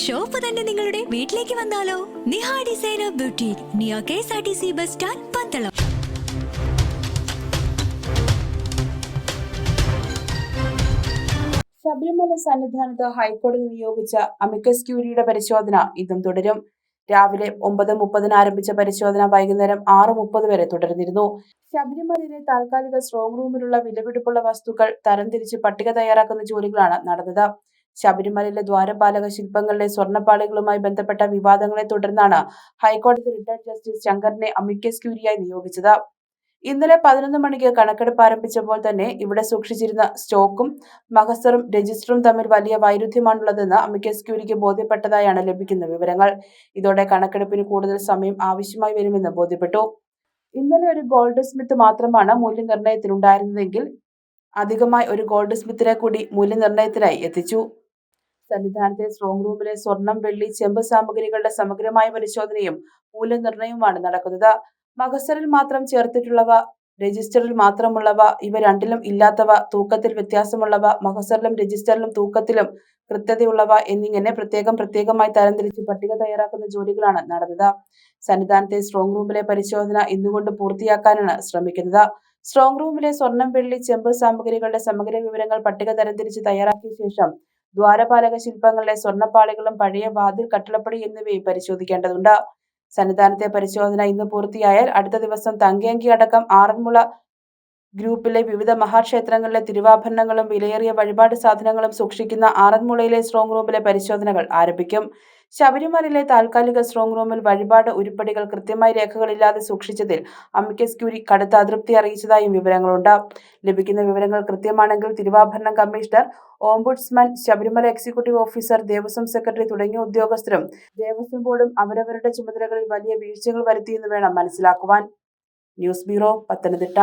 Shop തന്നെ നിങ്ങളുടെ വീട്ടിലേക്ക് വന്നാലോ? നിഹ ഡിസൈനർ ബ്യൂട്ടി നിയ K S R T C bus stand Pandalam. Sabarimala സന്നിധാനത്ത് ഹൈക്കോടതി നിയോഗിച്ച അമിക്കസ് ക്യൂരിയുടെ പരിശോധന ഇതും തുടരും. രാവിലെ ഒമ്പത് മുപ്പതിന് ആരംഭിച്ച പരിശോധന വൈകുന്നേരം ആറ് മുപ്പത് വരെ തുടർന്നിരുന്നു. ശബരിമലയിലെ താൽക്കാലിക സ്ട്രോങ് റൂമിലുള്ള വിലപിടിപ്പുള്ള വസ്തുക്കൾ തരംതിരിച്ച് പട്ടിക തയ്യാറാക്കുന്ന ജോലികളാണ് നടന്നത്. ശബരിമലയിലെ ദ്വാരപാലക ശില്പങ്ങളിലെ സ്വർണപ്പാളികളുമായി ബന്ധപ്പെട്ട വിവാദങ്ങളെ തുടർന്നാണ് ഹൈക്കോടതി റിട്ടയർഡ് ജസ്റ്റിസ് ശങ്കറിനെ അമിക്കസ് ക്യൂരിയായി നിയോഗിച്ചത്. ഇന്നലെ പതിനൊന്ന് മണിക്ക് കണക്കെടുപ്പ് ആരംഭിച്ചപ്പോൾ തന്നെ ഇവിടെ സൂക്ഷിച്ചിരുന്ന സ്റ്റോക്കും മഹസറും രജിസ്റ്ററും തമ്മിൽ വലിയ വൈരുദ്ധ്യമാണുള്ളതെന്ന് അമിക്കസ് ക്യൂരിക്ക് ബോധ്യപ്പെട്ടതായാണ് ലഭിക്കുന്ന വിവരങ്ങൾ. ഇതോടെ കണക്കെടുപ്പിന് കൂടുതൽ സമയം ആവശ്യമായി വരുമെന്ന് ബോധ്യപ്പെട്ടു. ഇന്നലെ ഒരു ഗോൾഡ് സ്മിത്ത് മാത്രമാണ് മൂല്യനിർണയത്തിനുണ്ടായിരുന്നതെങ്കിൽ അധികമായി ഒരു ഗോൾഡ് സ്മിത്തിനെ കൂടി മൂല്യനിർണയത്തിനായി എത്തിച്ചു. സന്നിധാനത്തെ സ്ട്രോങ് റൂമിലെ സ്വർണം വെള്ളി ചെമ്പ് സാമഗ്രികളുടെ സമഗ്രമായ പരിശോധനയും മൂല്യനിർണയവുമാണ് നടക്കുന്നത്. മകസറിൽ മാത്രം ചേർത്തിട്ടുള്ളവ രജിസ്റ്ററിൽ മാത്രമുള്ളവ ഇവ രണ്ടിലും ഇല്ലാത്തവ തൂക്കത്തിൽ വ്യത്യാസമുള്ളവ മഹസറിലും രജിസ്റ്ററിലും തൂക്കത്തിലും കൃത്യതയുള്ളവ എന്നിങ്ങനെ പ്രത്യേകം പ്രത്യേകമായി തരംതിരിച്ച് പട്ടിക തയ്യാറാക്കുന്ന ജോലികളാണ് നടന്നത്. സന്നിധാനത്തെ സ്ട്രോങ് റൂമിലെ പരിശോധന ഇന്നുകൊണ്ട് പൂർത്തിയാക്കാനാണ് ശ്രമിക്കുന്നത്. സ്ട്രോങ് റൂമിലെ സ്വർണം വെള്ളി ചെമ്പ് സാമഗ്രികളുടെ സമഗ്ര വിവരങ്ങൾ പട്ടിക തരംതിരിച്ച് തയ്യാറാക്കിയ ശേഷം ദ്വാരപാലക ശില്പങ്ങളിലെ സ്വർണപ്പാളികളും പഴയ വാതിൽ കട്ടിളപ്പടി എന്നിവയും പരിശോധിക്കേണ്ടതുണ്ട്. സന്നിധാനത്തെ പരിശോധന ഇന്ന് പൂർത്തിയായാൽ അടുത്ത ദിവസം തങ്കയങ്കി അടക്കം ആറന്മുള ഗ്രൂപ്പിലെ വിവിധ മഹാക്ഷേത്രങ്ങളിലെ തിരുവാഭരണങ്ങളും വിലയേറിയ വഴിപാട് സാധനങ്ങളും സൂക്ഷിക്കുന്ന ആറന്മുളയിലെ സ്ട്രോങ് റൂമിലെ പരിശോധനകൾ ആരംഭിക്കും. ശബരിമലയിലെ താൽക്കാലിക സ്ട്രോങ് റൂമിൽ വഴിപാട് ഉരുപ്പടികൾ കൃത്യമായി രേഖകളില്ലാതെ സൂക്ഷിച്ചതിൽ അമിക്കസ് ക്യൂരി കടുത്ത അതൃപ്തി അറിയിച്ചതായും വിവരങ്ങളുണ്ട്. ലഭിക്കുന്ന വിവരങ്ങൾ കൃത്യമാണെങ്കിൽ തിരുവാഭരണം commissioner ombudsman Sabarimala executive officer Devaswom secretary തുടങ്ങിയ ഉദ്യോഗസ്ഥരും ദേവസ്വം ബോർഡും അവരവരുടെ ചുമതലകളിൽ വലിയ വീഴ്ചകൾ വരുത്തിയെന്ന് വേണം മനസ്സിലാക്കുവാൻ. News bureau Pathanamthitta.